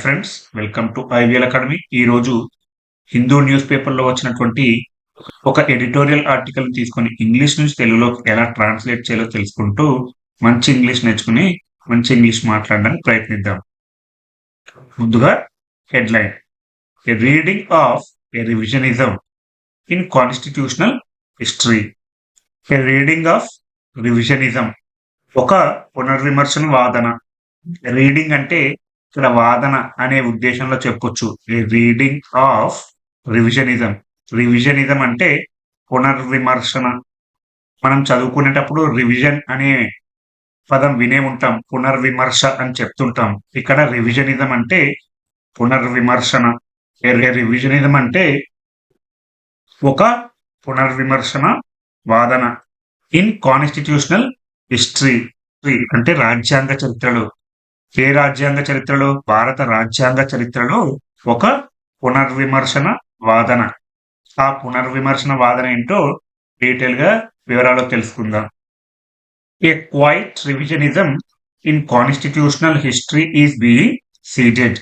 Friends welcome to IVL academy ఈ రోజు Hindu news పేపర్లో వచ్చినటువంటి ఒక ఎడిటోరియల్ ఆర్టికల్ తీసుకొని ఇంగ్లీష్ నుంచి తెలుగులోకి ఎలా ట్రాన్స్లేట్ చేయాలో తెలుసుకుంటూ మంచి ఇంగ్లీష్ నేర్చుకుని మంచి ఇంగ్లీష్ మాట్లాడడానికి ప్రయత్నిద్దాం. ముందుగా headline. A reading of a revisionism in constitutional history a reading of revisionism ఒక పునర్విమర్శన వాదన. రీడింగ్ అంటే ఇక్కడ వాదన అనే ఉద్దేశంలో చెప్పొచ్చు. A reading of revisionism revisionism అంటే పునర్విమర్శన. మనం చదువుకునేటప్పుడు రివిజన్ అనే పదం వినే ఉంటాం పునర్విమర్శ అని చెప్తుంటాం. ఇక్కడ రివిజనిజం అంటే పునర్విమర్శన. రివిజనిజం అంటే ఒక పునర్విమర్శన వాదన. ఇన్ కాన్స్టిట్యూషనల్ హిస్టరీ అంటే రాజ్యాంగ చరిత్రలో. ఏ రాజ్యాంగ చరిత్రలో? భారత రాజ్యాంగ చరిత్రలో ఒక పునర్విమర్శన వాదన. ఆ పునర్విమర్శన వాదన ఏంటో డీటెయిల్గా వివరాలు తెలుసుకుందాం. A quiet revisionism in constitutional history is being seeded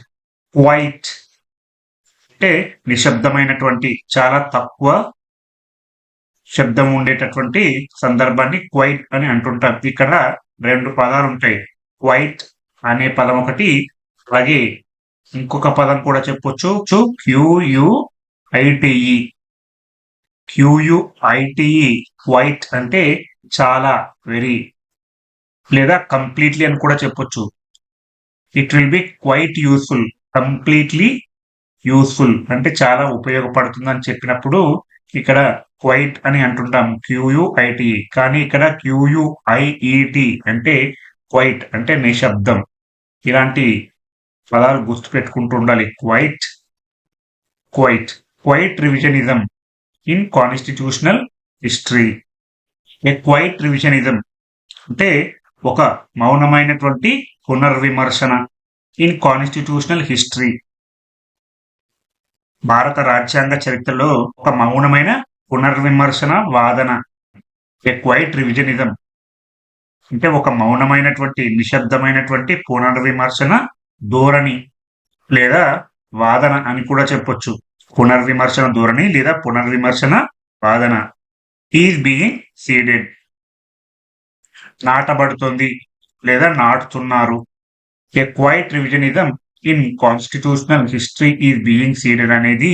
quiet అంటే నిశ్శబ్దమైనటువంటి చాలా తక్కువ శబ్దం ఉండేటటువంటి సందర్భాన్ని క్వైట్ అని అంటుంటాం. ఇక్కడ రెండు పదాలు ఉంటాయి. క్వైట్ అనే పదం ఒకటి. అలాగే ఇంకొక పదం కూడా చెప్పొచ్చు. క్యూయుఐటిఈ క్యూయుఐటిఈ వైట్ అంటే చాలా వెరీ. లేదా కంప్లీట్లీ అని కూడా చెప్పొచ్చు. It will be quite useful. Completely useful అంటే చాలా ఉపయోగపడుతుంది అని చెప్పినప్పుడు ఇక్కడ క్వైట్ అని అంటుంటాం. క్యూయుఐటిఈ కానీ ఇక్కడ క్యూయుఐఈటి అంటే క్వైట్ అంటే నిశ్శబ్దం. ఇలాంటి పదాలు గుర్తు పెట్టుకుంటూ ఉండాలి quiet quiet quiet revisionism in constitutional history a quiet revisionism అంటే ఒక మౌనమైనటువంటి పునర్విమర్శన ఇన్ కాన్స్టిట్యూషనల్ హిస్టరీ భారత రాజ్యాంగ చరిత్రలో ఒక మౌనమైన పునర్విమర్శన వాదన. ఏ క్వైట్ రివిజనిజం అంటే ఒక మౌనమైనటువంటి నిశ్శబ్దమైనటువంటి పునర్విమర్శన ధోరణి లేదా వాదన అని కూడా చెప్పొచ్చు. పునర్విమర్శన ధోరణి లేదా పునర్విమర్శన వాదన. ఈజ్ బీయింగ్ సీడెడ్ నాటబడుతుంది లేదా నాటుతున్నారు. A quiet revisionism in constitutional history is being seeded అనేది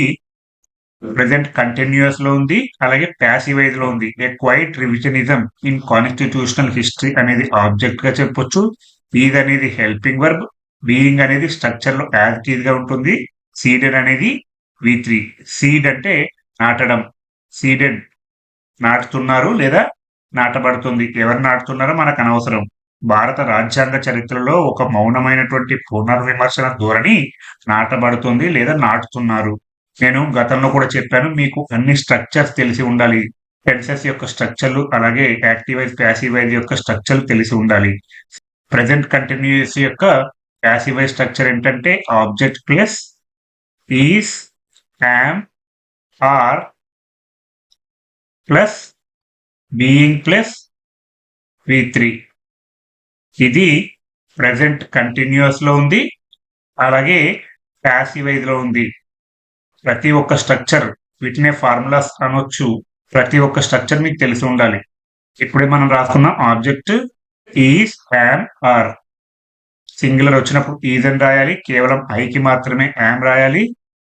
ప్రెసెంట్ కంటిన్యూస్లో ఉంది అలాగే ప్యాసివైజ్లో ఉంది. A quiet revisionism in constitutional history అనేది ఆబ్జెక్ట్గా చెప్పొచ్చు. ఈజ్ అనేది హెల్పింగ్ వర్బ్ బీయింగ్ అనేది స్ట్రక్చర్లో యాజ్గా ఉంటుంది. సీడెడ్ అనేది వి త్రీ సీడ్ అంటే నాటడం. సీడెడ్ నాటుతున్నారు లేదా నాటబడుతుంది. ఎవరు నాటుతున్నారో మనకు అనవసరం. భారత రాజ్యాంగ చరిత్రలో ఒక మౌనమైనటువంటి పునర్విమర్శన ధోరణి నాటబడుతుంది లేదా నాటుతున్నారు. నేను గతంలో కూడా చెప్పాను మీకు అన్ని స్ట్రక్చర్స్ తెలిసి ఉండాలి. టెన్సెస్ యొక్క స్ట్రక్చర్లు అలాగే యాక్టివైజ్ ప్యాసివైజ్ యొక్క స్ట్రక్చర్ తెలిసి ఉండాలి. ప్రజెంట్ కంటిన్యూస్ యొక్క ప్యాసివైజ్ స్ట్రక్చర్ ఏంటంటే object plus is am are plus being plus V three ఇది ప్రజెంట్ కంటిన్యూస్లో ఉంది అలాగే ప్యాసివైజ్లో ఉంది. ప్రతి ఒక్క స్ట్రక్చర్ వీటినే ఫార్ములాస్ అనొచ్చు. ప్రతి ఒక్క స్ట్రక్చర్ మీకు తెలిసి ఉండాలి. ఇప్పుడే మనం రాసుకున్న object is am are. Singular వచ్చినప్పుడు ఈజ్ అని రాయాలి. కేవలం ఐకి మాత్రమే యామ్ రాయాలి.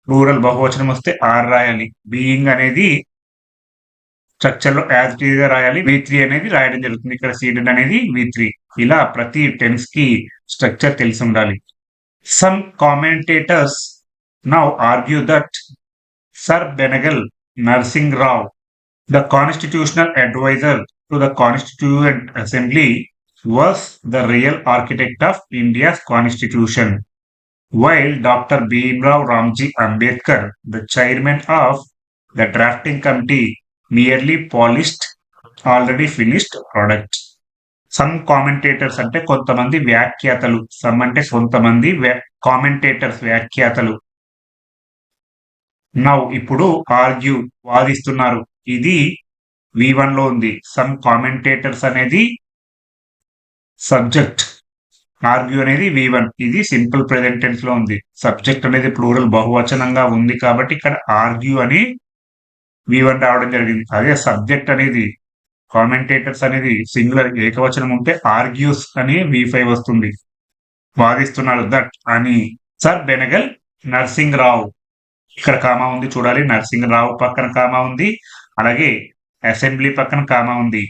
రూరల్ బహువచనం వస్తే ఆర్ రాయాలి. బీయింగ్ అనేది స్ట్రక్చర్లో యాజ్గా రాయాలి. వి త్రీ అనేది రాయడం జరుగుతుంది. ఇక్కడ సీడెడ్ అనేది వి త్రీ. ఇలా ప్రతి టెన్స్కి స్ట్రక్చర్ తెలిసి ఉండాలి. Some commentators now argue that Sir Benegal Narsingh Rao, the constitutional advisor to the Constituent Assembly, was the real architect of India's constitution, while Dr. Bhimrao Ramji Ambedkar, the chairman of the drafting committee, merely polished already finished product. Some commentators అంటే కొంతమంది వ్యాఖ్యాతలు some అంటే కొంతమంది commentators వ్యాఖ్యాతలు now ఇప్పుడు argue వాదిస్తున్నారు. ఇది V వన్లో ఉంది. సమ్ కామెంటేటర్స్ అనేది సబ్జెక్ట్ ఆర్గ్యూ అనేది వి వన్ ఇది సింపుల్ ప్రెసెంట్ టెన్స్లో ఉంది. సబ్జెక్ట్ అనేది ప్లూరల్ బహువచనంగా ఉంది కాబట్టి ఇక్కడ ఆర్గ్యూ అని వి వన్ రావడం జరిగింది. అదే సబ్జెక్ట్ అనేది కామెంటేటర్స్ అనేది సింగులర్ ఏకవచనం ఉంటే ఆర్గ్యూస్ అని వి ఫైవ్ వస్తుంది. వాదిస్తున్నారు. దట్ అని సర్ బెనగల్ నర్సింగ్ రావు ఇక్కడ కామా ఉంది చూడాలి. నర్సింగ్ రావు పక్కన కామా ఉంది. అలాగే అసెంబ్లీ పక్కన కామా ఉంది.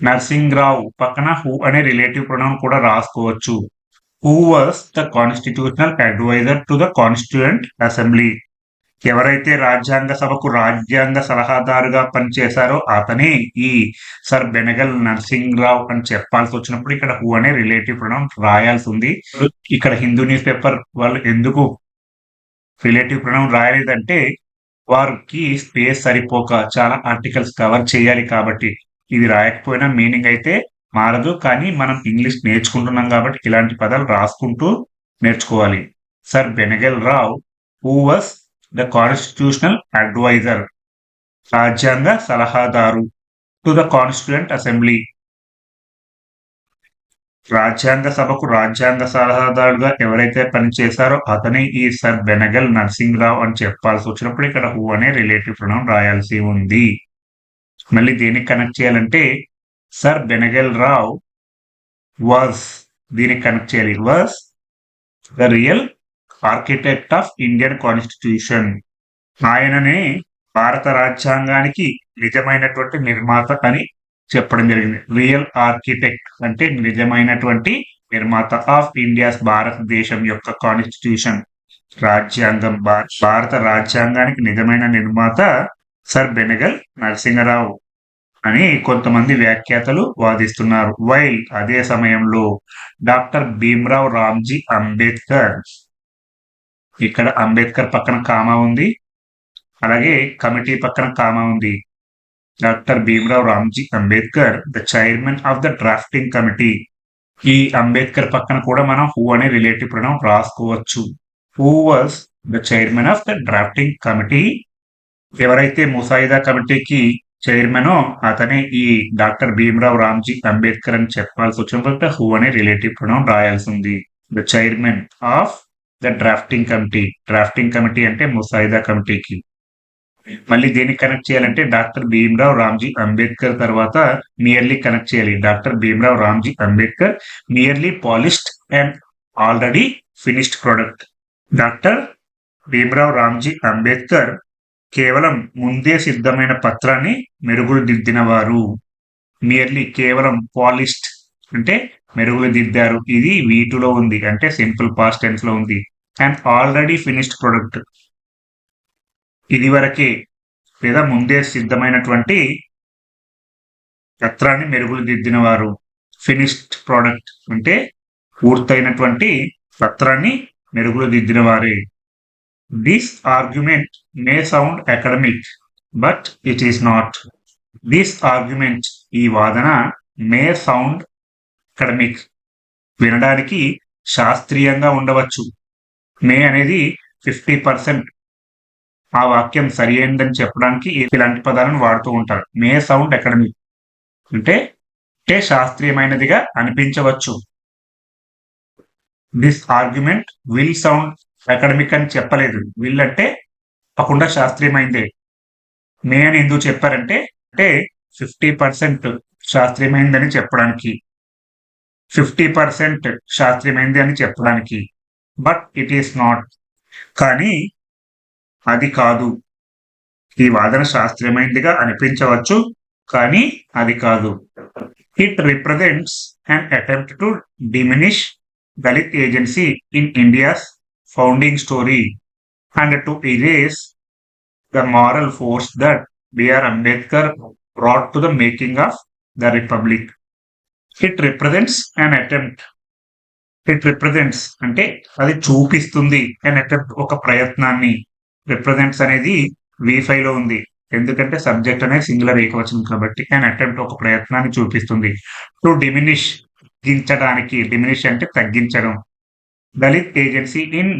నర్సింగ్ రావు పక్కన హూ అనే రిలేటివ్ ప్రొనౌన్ కూడా రాసుకోవచ్చు. Who was the constitutional advisor to the constituent assembly. ఎవరైతే రాజ్యాంగ సభకు రాజ్యాంగ సలహాదారుగా పనిచేశారో అతనే ఈ సర్ బెనగల్ నర్సింగ్ అని చెప్పాల్సి వచ్చినప్పుడు ఇక్కడ హూ అనే రిలేటివ్ ప్రొనౌన్ రాయాల్సి ఉంది. ఇక్కడ హిందూ న్యూస్ పేపర్ వాళ్ళు ఎందుకు రిలేటివ్ ప్రొనౌన్ రాయలేదంటే వారికి స్పేస్ సరిపోక చాలా ఆర్టికల్స్ కవర్ చేయాలి కాబట్టి ఇది రాయకపోయినా మీనింగ్ అయితే మారదు. కానీ మనం ఇంగ్లీష్ నేర్చుకుంటున్నాం కాబట్టి ఇలాంటి పదాలు రాసుకుంటూ నేర్చుకోవాలి. Sir Benegal Rau who was the constitutional advisor? రాజ్యాంగ సలహాదారు. To the constituent assembly. రాజ్యాంగ సభకు రాజ్యాంగ సలహాదారుగా ఎవరైతే పనిచేశారో అతనే ఈ సర్ బెనగల్ నర్సింగ్రావు అని చెప్పాల్సి వచ్చినప్పుడు ఇక్కడ హూ అనే రిలేటివ్ ప్రణం రాయాల్సి ఉంది. మళ్ళీ దేనికి కనెక్ట్ చేయాలంటే సర్ బెనగల్ రావ్ వాజ్ దీనికి కనెక్ట్ చేయాలి. Was the real architect of Indian constitution ఆయననే భారత రాజ్యాంగానికి నిజమైనటువంటి నిర్మాత అని చెప్పడం జరిగింది. రియల్ ఆర్కిటెక్ట్ అంటే నిజమైనటువంటి నిర్మాత ఆఫ్ ఇండియాస్ భారతదేశం యొక్క కాన్స్టిట్యూషన్ రాజ్యాంగం. భారత రాజ్యాంగానికి నిజమైన నిర్మాత సర్ బెనగల్ నరసింహరావు అని కొంతమంది వ్యాఖ్యాతలు వాదిస్తున్నారు. వైల్ అదే సమయంలో డాక్టర్ భీమ్రావ్ రామ్జీ అంబేద్కర్ ఇక్కడ అంబేద్కర్ పక్కన కామా ఉంది. అలాగే కమిటీ పక్కన కామా ఉంది. Doctor Bhimrao Ramji Ambedkar the chairman of the drafting committee ఈ అంబేద్కర్ పక్కన కూడా మనం హూ అనే రిలేటివ్ ప్రణం రాసుకోవచ్చు. Who was the chairman of the drafting committee ఎవరైతే ముసాయిదా కమిటీకి చైర్మనో అతనే ఈ డాక్టర్ భీమరావు రామ్జీ అంబేద్కర్ అని చెప్పాల్సి వచ్చినప్పుడు హూ అనే రిలేటివ్ ప్రణం రాయాల్సి ఉంది. The chairman of the drafting committee drafting committee అంటే ముసాయిదా కమిటీకి. మళ్ళీ దేనికి కనెక్ట్ చేయాలంటే డాక్టర్ భీమ్రావ్ రామ్జీ అంబేద్కర్ తర్వాత నియర్లీ కనెక్ట్ చేయాలి. Doctor Bhimrao Ramji Ambedkar nearly polished and already finished product doctor Bhimrao Ramji Ambedkar కేవలం ముందే సిద్ధమైన పత్రాన్ని మెరుగులు దిద్దినవారు. మియర్లీ నియర్లీ కేవలం పాలిష్డ్ అంటే మెరుగులు దిద్దారు. ఇది వీటిలో ఉంది. అంటే సింపుల్ పాస్ట్ టెన్స్లో ఉంది. అండ్ ఆల్రెడీ ఫినిష్డ్ ప్రొడక్ట్ ఇదివరకే లేదా ముందే సిద్ధమైనటువంటి పత్రాన్ని మెరుగులు దిద్దిన వారు ఫినిష్డ్ ప్రోడక్ట్ అంటే పూర్తయినటువంటి పత్రాన్ని మెరుగులు దిద్దిన వారే this argument may sound academic but it is not this argument ఈ వాదన మే సౌండ్ అకాడమిక్ వినడానికి శాస్త్రీయంగా ఉండవచ్చు. మే అనేది ఫిఫ్టీ పర్సెంట్ ఆ వాక్యం సరి అయిందని చెప్పడానికి ఇలాంటి పదాలను వాడుతూ ఉంటారు మే సౌండ్ అకాడమిక్ అంటే అంటే శాస్త్రీయమైనదిగా అనిపించవచ్చు. This argument will sound academic అని చెప్పలేదు. విల్ అంటే తప్పకుండా శాస్త్రీయమైందే. మే అని ఎందుకు చెప్పారంటే అంటే ఫిఫ్టీ పర్సెంట్ శాస్త్రీయమైందని చెప్పడానికి. ఫిఫ్టీ పర్సెంట్ శాస్త్రీయమైంది అని చెప్పడానికి. బట్ ఇట్ ఈస్ నాట్ కానీ అది కాదు. ఈ వాదన శాస్త్రీయమైనదిగా అనిపించవచ్చు కానీ అది కాదు. It represents and attempt to diminish Dalit agency in India's founding story and to erase the moral force that BR Ambedkar brought to the making of the republic it represents an attempt it represents అంటే అది చూపిస్తుంది and attempt ఒక ప్రయత్నాన్ని. Represents అనేది వి ఫైవ్లో ఉంది. ఎందుకంటే subject అనేది సింగులర్ ఏకవచనం కాబట్టి అండ్ అటెంప్ట్ ఒక ప్రయత్నాన్ని చూపిస్తుంది. టు డిమినిష్ తగ్గించడానికి డిమినిష్ అంటే తగ్గించడం. Dalit agency in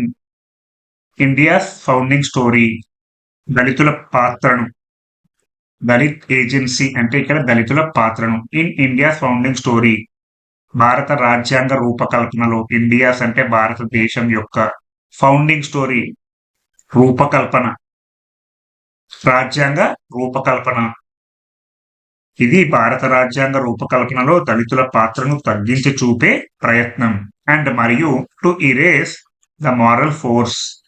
India's founding story దళితుల పాత్రను. దళిత్ ఏజెన్సీ అంటే ఇక్కడ దళితుల పాత్రను. ఇన్ ఇండియాస్ ఫౌండింగ్ స్టోరీ భారత రాజ్యాంగ రూపకల్పనలో ఇండియాస్ అంటే భారతదేశం యొక్క ఫౌండింగ్ స్టోరీ రూపకల్పన. రాజ్యాంగ రూపకల్పన. ఇది భారత రాజ్యాంగ రూపకల్పనలో దళితుల పాత్రను తగ్గించి చూపే ప్రయత్నం. అండ్ మరియు to erase the moral force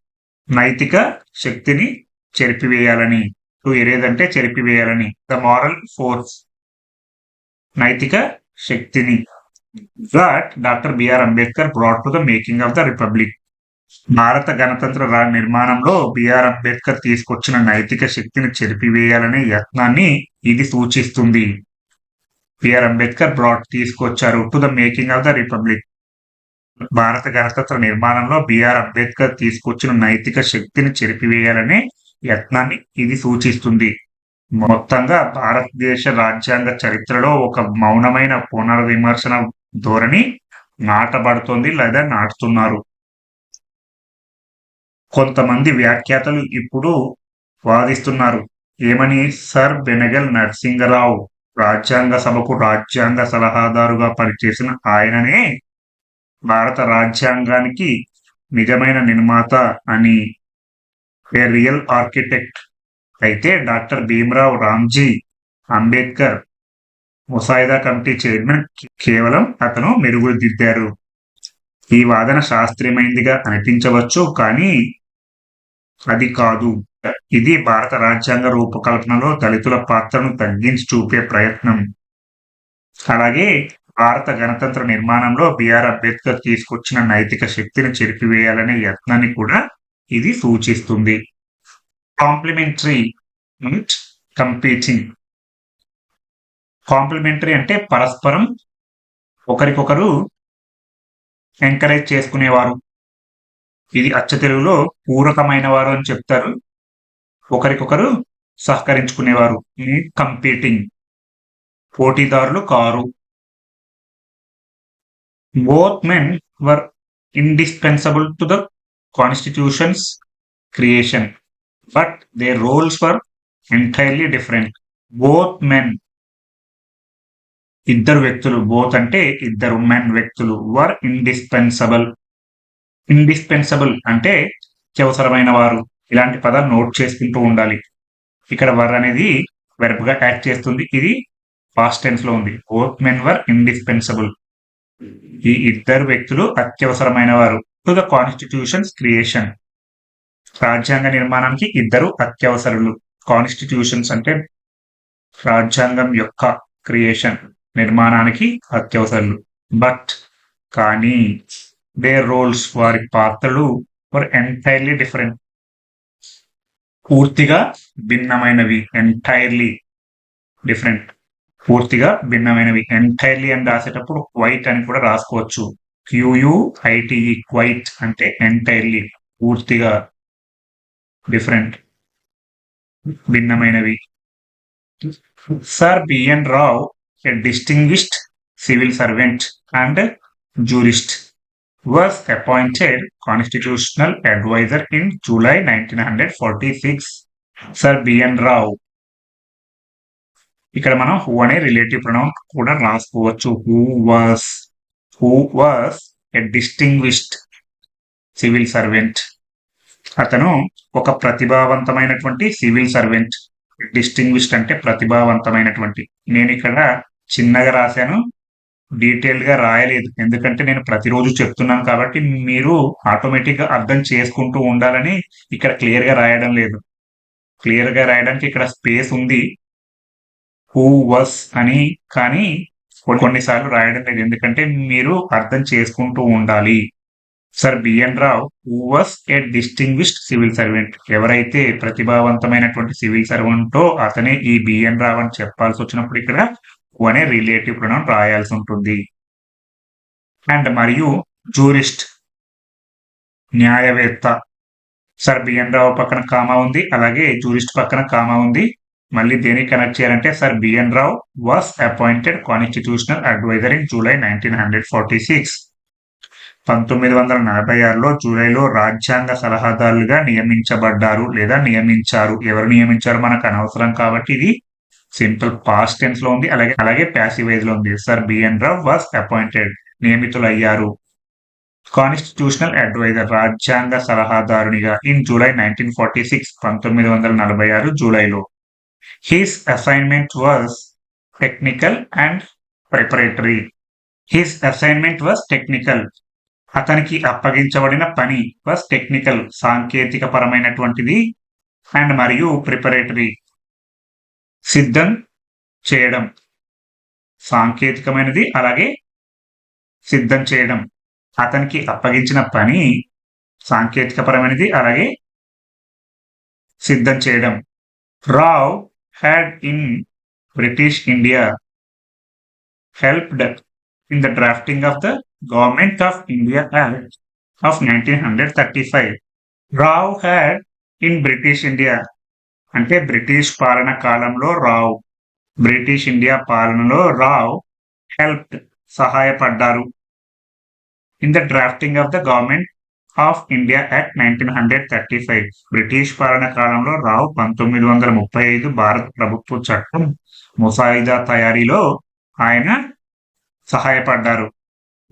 నైతిక శక్తిని చెరిపివేయాలని. టు ఇరేజ్ అంటే చెరిపివేయాలని. ద మారల్ ఫోర్స్ నైతిక శక్తిని. That doctor BR Ambedkar brought to the making of the republic భారత గణతంత్ర నిర్మాణంలో బిఆర్ అంబేద్కర్ తీసుకొచ్చిన నైతిక శక్తిని చెరిపివేయాలనే యత్నాన్ని ఇది సూచిస్తుంది. బిఆర్ అంబేద్కర్ బ్రాడ్ తీసుకొచ్చారు. To the making of the republic భారత గణతంత్ర నిర్మాణంలో బిఆర్ అంబేద్కర్ తీసుకొచ్చిన నైతిక శక్తిని చెరిపివేయాలనే యత్నాన్ని ఇది సూచిస్తుంది. మొత్తంగా భారతదేశ రాజ్యాంగ చరిత్రలో ఒక మౌనమైన పునర్విమర్శన ధోరణి నాటబడుతోంది లేదా నాటుతున్నారు. కొంతమంది వ్యాఖ్యాతలు ఇప్పుడు వాదిస్తున్నారు. ఏమని? సర్ బెనగల్ నరసింగరావు రాజ్యాంగ సభకు రాజ్యాంగ సలహాదారుగా పనిచేసిన ఆయననే భారత రాజ్యాంగానికి నిజమైన నిర్మాత అని ఏ రియల్ ఆర్కిటెక్ట్ అయితే డాక్టర్ భీమరావు రామ్జీ అంబేద్కర్ ముసాయిదా కమిటీ చైర్మన్ కేవలం అతను మెరుగులు దిద్దారు ఈ వాదన శాస్త్రీయమైందిగా అనిపించవచ్చు కానీ అది కాదు. ఇది భారత రాజ్యాంగ రూపకల్పనలో దళితుల పాత్రను తగ్గించి చూపే ప్రయత్నం. అలాగే భారత గణతంత్ర నిర్మాణంలో బిఆర్ అంబేద్కర్ తీసుకొచ్చిన నైతిక శక్తిని చెరిపివేయాలనే యత్నాన్ని కూడా ఇది సూచిస్తుంది. Complementary and competing. కాంప్లిమెంటరీ అంటే పరస్పరం ఒకరికొకరు ఎంకరేజ్ చేసుకునేవారు. ఇది అచ్చ తెలుగులో పూరకమైన వారు అని చెప్తారు. ఒకరికొకరు సహకరించుకునేవారు. కంపీటింగ్ పోటీదారులు car. Both men were indispensable to the constitution's creation but they roles were entirely different both men ఇద్దరు వ్యక్తులు బోత్ అంటే ఇద్దరు మెన్ వ్యక్తులు వర్ ఇండిస్పెన్సబుల్ ఇండిస్పెన్సబుల్ అంటే అత్యవసరమైన వారు ఇలాంటి పదాలు నోట్ చేసుకుంటూ ఉండాలి. ఇక్కడ వర్ అనేది వెర్బ్గా యాడ్ చేస్తుంది. ఇది పాస్ట్ టెన్స్లో ఉంది. బోత్ మెన్ వర్ ఇండిస్పెన్సబుల్ ఈ ఇద్దరు వ్యక్తులు అత్యవసరమైన వారు టు ద కాన్స్టిట్యూషన్స్ క్రియేషన్ రాజ్యాంగ నిర్మాణానికి ఇద్దరు అత్యవసరులు. కాన్స్టిట్యూషన్స్ అంటే రాజ్యాంగం యొక్క క్రియేషన్ నిర్మాణానికి అత్యవసరులు. బట్ కానీ దే రోల్స్ వారి పాత్రలు వర్ ఎంటైర్లీ డిఫరెంట్ పూర్తిగా భిన్నమైనవి ఎంటైర్లీ డిఫరెంట్ పూర్తిగా భిన్నమైనవి ఎంటైర్లీ అని రాసేటప్పుడు క్వైట్ అని కూడా రాసుకోవచ్చు. Q U I T E quiet అంటే ఎంటైర్లీ పూర్తిగా డిఫరెంట్ భిన్నమైనవి. Sir BN Rau a distinguished civil servant and jurist was appointed constitutional advisor in July 1946. Sir BN Rao. ఇక్కడ మనం హూ అనే రిలేటివ్ ప్రొనౌన్ కూడా రాసుకోవచ్చు. Who was who was a distinguished civil servant అతను ఒక ప్రతిభావంతమైనటువంటి civil servant distinguished అంటే ప్రతిభావంతమైనటువంటి. నేను ఇక్కడ చిన్నగా రాశాను. డీటెయిల్గా రాయలేదు. ఎందుకంటే నేను ప్రతిరోజు చెప్తున్నాను కాబట్టి మీరు ఆటోమేటిక్గా అర్థం చేసుకుంటూ ఉండాలని ఇక్కడ క్లియర్గా రాయడం లేదు. క్లియర్గా రాయడానికి ఇక్కడ స్పేస్ ఉంది. హూ వస్ అని కానీ కొన్నిసార్లు రాయడం లేదు. ఎందుకంటే మీరు అర్థం చేసుకుంటూ ఉండాలి. Sir BN Rau who was a distinguished civil servant ఎవరైతే ప్రతిభావంతమైనటువంటి సివిల్ సర్వెంటో అతనే ఈ బిఎన్ రావ్ అని చెప్పాల్సి వచ్చినప్పుడు ఇక్కడ అనే రిలేటివ్ ప్రొనౌన్ రాయాల్సి ఉంటుంది. అండ్ మరియు జూరిస్ట్ న్యాయవేత్త సార్ బిఎన్ రావు పక్కన కామా ఉంది అలాగే జూరిస్ట్ పక్కన కామా ఉంది. మళ్ళీ దేనికి కనెక్ట్ చేయాలంటే sir BN Rau was appointed constitutional advisor in July nineteen hundred forty six పంతొమ్మిది వందల నలభై ఆరులో జూలైలో రాజ్యాంగ సలహాదారులుగా నియమించబడ్డారు లేదా నియమించారు. ఎవరు నియమించారు? మనకు అనవసరం కాబట్టి ఇది సింపుల్ పాస్ట్ టెన్స్లో ఉంది అలాగే అలాగే ప్యాసివైజ్లో ఉంది. Sir BN Rau was appointed నియమితులయ్యారు. కాన్స్టిట్యూషనల్ అడ్వైజర్ రాజ్యాంగ సలహాదారునిగా in July nineteen forty six పంతొమ్మిది వందల నలభై ఆరు జూలైలో. His assignment was technical and preparatory his assignment was technical అతనికి అప్పగించబడిన పని వాజ్ టెక్నికల్ సాంకేతిక పరమైనటువంటిది అండ్ మరియు ప్రిపరేటరీ సిద్ధం చేయడం. సాంకేతికమైనది అలాగే సిద్ధం చేయడం. అతనికి అప్పగించిన పని సాంకేతికపరమైనది అలాగే సిద్ధం చేయడం. Rau had in British India helped in the drafting of the Government of India Act of nineteen hundred thirty five. Rau had in British India అంటే బ్రిటిష్ పాలన కాలంలో రావ్. బ్రిటిష్ ఇండియా పాలనలో Rau help సహాయపడ్డారు. In the drafting of the Government of India Act nineteen hundred thirty five British పాలన కాలంలో రావు పంతొమ్మిది వందల ముప్పై ఐదు భారత ప్రభుత్వ చట్టం ముసాయిదా తయారీలో ఆయన సహాయపడ్డారు.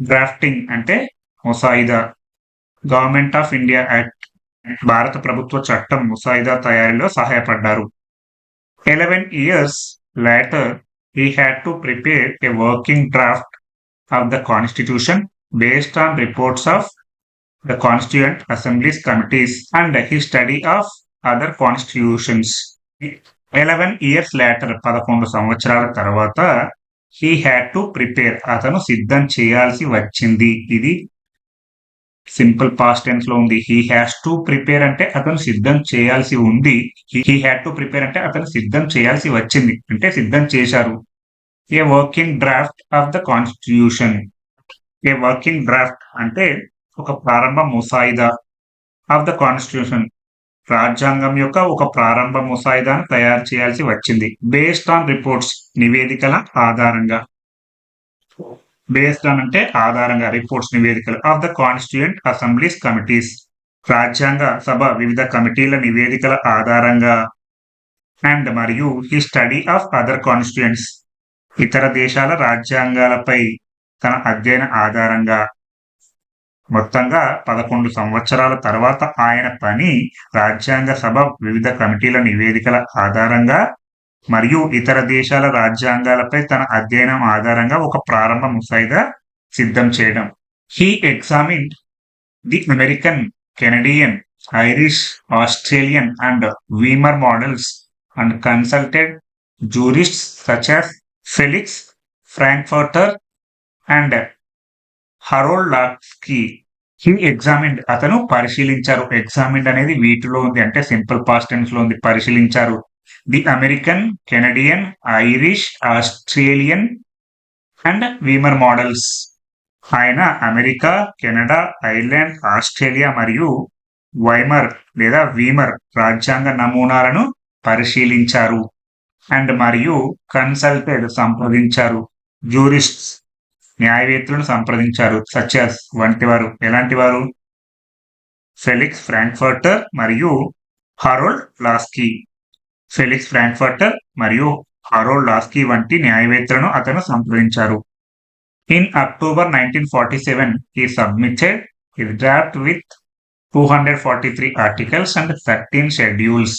డ్రాఫ్టింగ్ అంటే ముసాయిదా. గవర్నమెంట్ ఆఫ్ ఇండియా యాక్ట్ భారత ప్రభుత్వ చట్టం ముసాయిదా తయారీలో సహాయపడ్డారు. Eleven years later he had to prepare a working draft of the constitution based on reports of the constituent assembly's committees and he study of other constitutions eleven years later పదకొండు సంవత్సరాల తర్వాత he had to prepare అతను సిద్ధం చేయాల్సి వచ్చింది. ఇది simple past టెన్స్లో ఉంది. హీ హ్యాస్ టు ప్రిపేర్ అంటే అతను సిద్ధం చేయాల్సి ఉంది. హీ హ్యాడ్ టు ప్రిపేర్ అంటే అతను సిద్ధం చేయాల్సి వచ్చింది. అంటే సిద్ధం చేశారు. A working draft of the constitution a working draft అంటే ఒక ప్రారంభ ముసాయిదా ఆఫ్ ద కాన్స్టిట్యూషన్ రాజ్యాంగం యొక్క ఒక ప్రారంభ ముసాయిదాను తయారు చేయాల్సి వచ్చింది. బేస్డ్ ఆన్ రిపోర్ట్స్ నివేదికల ఆధారంగా. బేస్డ్ ఆన్ అంటే ఆధారంగా రిపోర్ట్స్ నివేదికలు of the constituent assembly's committees రాజ్యాంగ సభ వివిధ కమిటీల నివేదికల ఆధారంగా. అండ్ మరియు ఈ స్టడీ ఆఫ్ అదర్ కాన్స్టిట్యూయెంట్స్ ఇతర దేశాల రాజ్యాంగాలపై తన అధ్యయన ఆధారంగా. మొత్తంగా పదకొండు సంవత్సరాల తర్వాత ఆయన పని రాజ్యాంగ సభ వివిధ కమిటీల నివేదికల ఆధారంగా. మరియు ఇతర దేశాల రాజ్యాంగాలపై తన అధ్యయనం ఆధారంగా ఒక ప్రారంభ ముసాయిదా సిద్ధం చేయడం. He examine the American Canadian Irish Australian and Weimar models and consulted jurists such as Felix Frankfurter and Harold Laski he examined అతను పరిశీలించారు. ఎగ్జామిన్డ్ అనేది వీటిలో ఉంది అంటే సింపుల్ పాస్ట్ టెన్స్లో ఉంది పరిశీలించారు. The American Canadian Irish Australian and Weimar models ఆయన అమెరికా కెనడా ఐర్లాండ్ ఆస్ట్రేలియా మరియు వైమర్ లేదా వీమర్ రాజ్యాంగ నమూనాలను పరిశీలించారు అండ్ మరియు కన్సల్టెడ్ సంప్రదించారు. జూరిస్ట్స్ న్యాయవేత్తలను సంప్రదించారు. సచ్యాస్ వంటి వారు ఎలాంటి వారు ఫెలిక్స్ ఫ్రాంక్ఫర్టర్ మరియు హరోల్డ్ లాస్కీ ఫెలిక్స్ ఫ్రాంక్ఫర్టర్ మరియు హరోల్డ్ లాస్కీ వంటి న్యాయవేత్తలను అతను సంప్రదించారు. In October nineteen forty seven he submitted his draft with two hundred forty three articles and thirteen schedules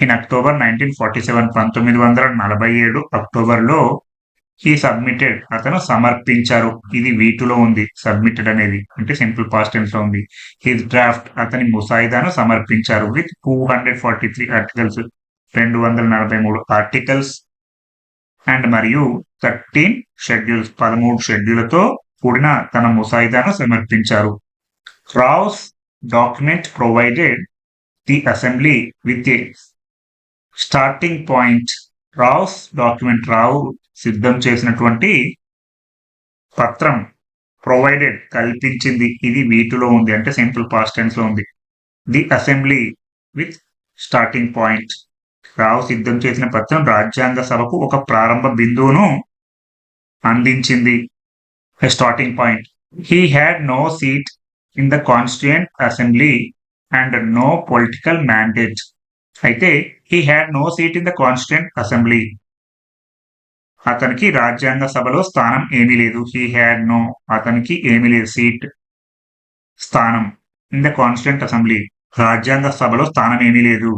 in October nineteen forty seven పంతొమ్మిది వందల నలభై ఏడు అక్టోబర్లో హీ సబ్మిటెడ్ అతను సమర్పించారు. ఇది వీటిలో ఉంది సబ్మిటెడ్ అనేది అంటే సింపుల్ పాస్ట్ టెన్స్లో ఉంది. హిజ్ డ్రాఫ్ట్ అతని ముసాయిదాను సమర్పించారు with two hundred forty three articles రెండు వందల నలభై మూడు ఆర్టికల్స్ అండ్ మరియు థర్టీన్ షెడ్యూల్స్ పదమూడు షెడ్యూలతో కూడిన తన ముసాయిదాను సమర్పించారు. Rau's document provided the assembly with a starting point Rau's document Rau సిద్ధం చేసినటువంటి పత్రం ప్రొవైడెడ్ కల్పించింది. ఇది వీటిలో ఉంది అంటే సింపుల్ పాస్ట్ టెన్స్లో ఉంది. The assembly with starting point Rau సిద్ధం చేసిన పత్రం రాజ్యాంగ సభకు ఒక ప్రారంభ బిందువును అందించింది. Starting point he had no seat in the constituent assembly and no political mandate అయితే he had no seat in the constituent assembly అతనికి రాజ్యాంగ సభలో స్థానం ఏమీ లేదు. హీ హ్యాడ్ నో అతనికి ఏమీ లేదు. సీట్ స్థానం. ఇన్ ద కాన్స్టిట్యూంట్ అసెంబ్లీ రాజ్యాంగ సభలో స్థానం ఏమీ లేదు.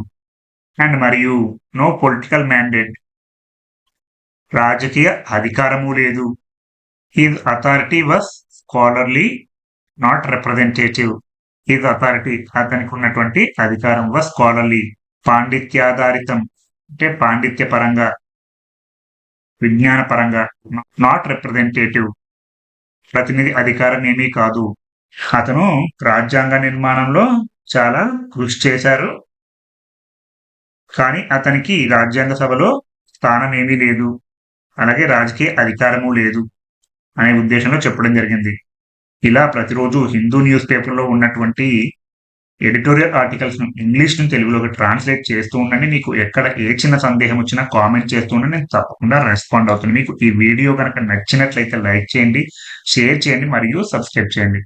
అండ్ మరియు నో పొలిటికల్ మ్యాండేట్. రాజకీయ అధికారము లేదు. His authority was scholarly not representative his authority అతనికి ఉన్నటువంటి అధికారం వాస్ స్కాలర్లీ పాండిత్యాధారితం అంటే పాండిత్య పరంగా విజ్ఞాన పరంగా నాట్ రిప్రజెంటేటివ్ ప్రతినిధి అధికారం ఏమీ కాదు. అతను రాజ్యాంగ నిర్మాణంలో చాలా కృషి చేశారు. కానీ అతనికి రాజ్యాంగ సభలో స్థానం ఏమీ లేదు. అలాగే రాజకీయ అధికారము లేదు అనే ఉద్దేశంలో చెప్పడం జరిగింది. ఇలా ప్రతిరోజు హిందూ న్యూస్ పేపర్లో ఉన్నటువంటి ఎడిటోరియల్ ఆర్టికల్స్ను ఇంగ్లీష్ తెలుగులోకి ట్రాన్స్లేట్ చేస్తూ ఉండండి. మీకు ఎక్కడ ఏ చిన్న సందేహం వచ్చినా కామెంట్ చేస్తూ ఉండండి. నేను తప్పకుండా రెస్పాండ్ అవుతుంది మీకు ఈ వీడియో కనుక నచ్చినట్లయితే లైక్ చేయండి షేర్ చేయండి మరియు సబ్స్క్రైబ్ చేయండి.